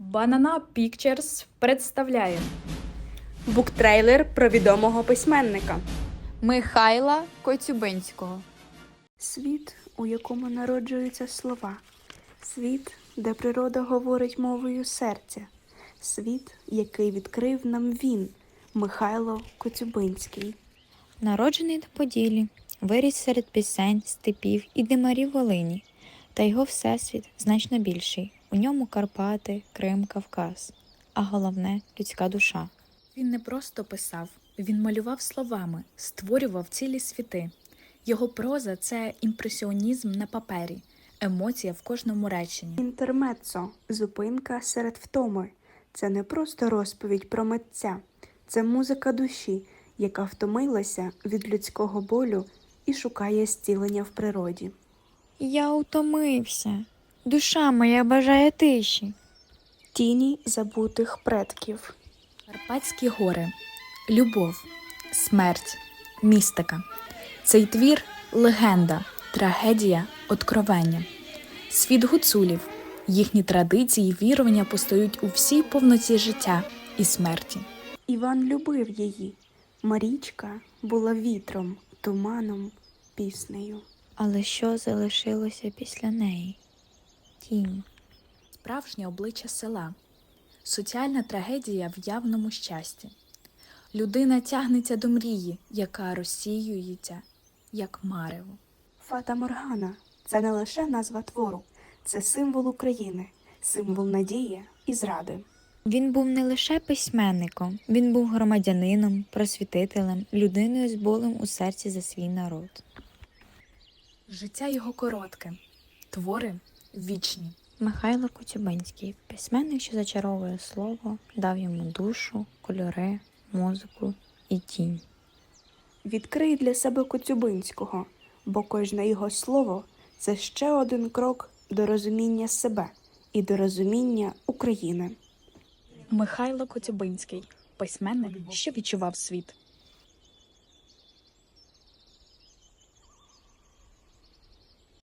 Banana Pictures представляє Буктрейлер про відомого письменника. Михайла Коцюбинського. Світ, у якому народжуються слова. Світ, де природа говорить мовою серця. Світ, який відкрив нам він, Михайло Коцюбинський. Народжений на Поділі, виріс серед пісень, степів і димарів Волині, та його всесвіт значно більший. У ньому Карпати, Крим, Кавказ, а головне людська душа. Він не просто писав, він малював словами, створював цілі світи. Його проза це імпресіонізм на папері, емоція в кожному реченні. Інтермеццо зупинка серед втоми. Це не просто розповідь про митця, це музика душі, яка втомилася від людського болю і шукає зцілення в природі. Я утомився. Душа моя бажає тиші. Тіні забутих предків. Карпатські гори, любов, смерть, містика. Цей твір легенда, трагедія, откровення. Світ гуцулів, їхні традиції і вірування постають у всій повноті життя і смерті. Іван любив її. Марічка була вітром, туманом, піснею. Але що залишилося після неї? Тінь. Справжнє обличчя села, соціальна трагедія в явному щасті. Людина тягнеться до мрії, яка розсіюється, як марево. Фата Моргана це не лише назва твору, це символ України, символ надії і зради. Він був не лише письменником, він був громадянином, просвітителем, людиною з болем у серці за свій народ. Життя його коротке, твори вічні. Михайло Коцюбинський, письменник, що зачаровує слово, дав йому душу, кольори, музику і тінь. Відкрий для себе Коцюбинського, бо кожне його слово це ще один крок до розуміння себе і до розуміння України. Михайло Коцюбинський, письменник, що відчував світ.